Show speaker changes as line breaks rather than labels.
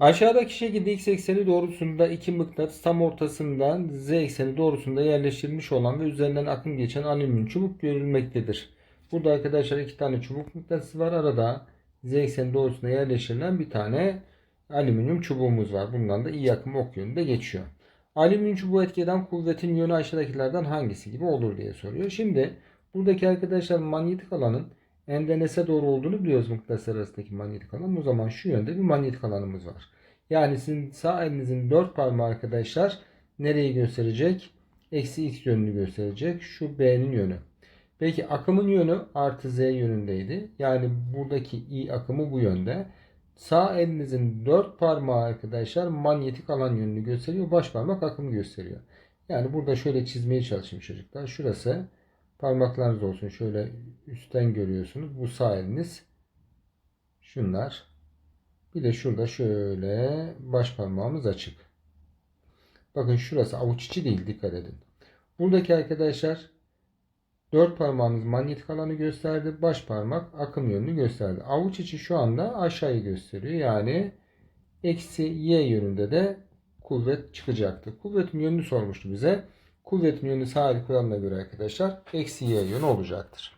Aşağıdaki şekilde x ekseni doğrusunda iki mıknatıs tam ortasından z ekseni doğrusunda yerleştirilmiş olan ve üzerinden akım geçen alüminyum çubuk görülmektedir. Burada arkadaşlar iki tane çubuk mıknatısı var. Arada z ekseni doğrusunda yerleştirilen bir tane alüminyum çubuğumuz var. Bundan da iyi akım ok yönünde geçiyor. Alüminyum çubuğu etkeden kuvvetin yönü aşağıdakilerden hangisi gibi olur diye soruyor. Şimdi buradaki arkadaşlar manyetik alanın endenese doğru olduğunu biliyoruz mıknatıs arasındaki manyetik alan. O zaman şu yönde bir manyetik alanımız var. Yani sizin sağ elinizin dört parmağı arkadaşlar nereyi gösterecek? Eksi x yönünü gösterecek. Şu B'nin yönü. Peki akımın yönü artı z yönündeydi. Yani buradaki i akımı bu yönde. Sağ elinizin dört parmağı arkadaşlar manyetik alan yönünü gösteriyor. Baş parmak akımı gösteriyor. Yani burada şöyle çizmeye çalışayım çocuklar. Şurası parmaklarınız olsun. Şöyle üstten görüyorsunuz. Bu sağ eliniz. Şunlar. Bir de şurada şöyle baş parmağımız açık. Bakın şurası avuç içi değil dikkat edin. Buradaki arkadaşlar dört parmağımız manyetik alanı gösterdi. Baş parmak akım yönünü gösterdi. Avuç içi şu anda aşağıyı gösteriyor. Yani eksi y yönünde de kuvvet çıkacaktı. Kuvvetin yönünü sormuştu bize. Kuvvetin yönü sağ kuralına göre arkadaşlar eksi y yönü olacaktır.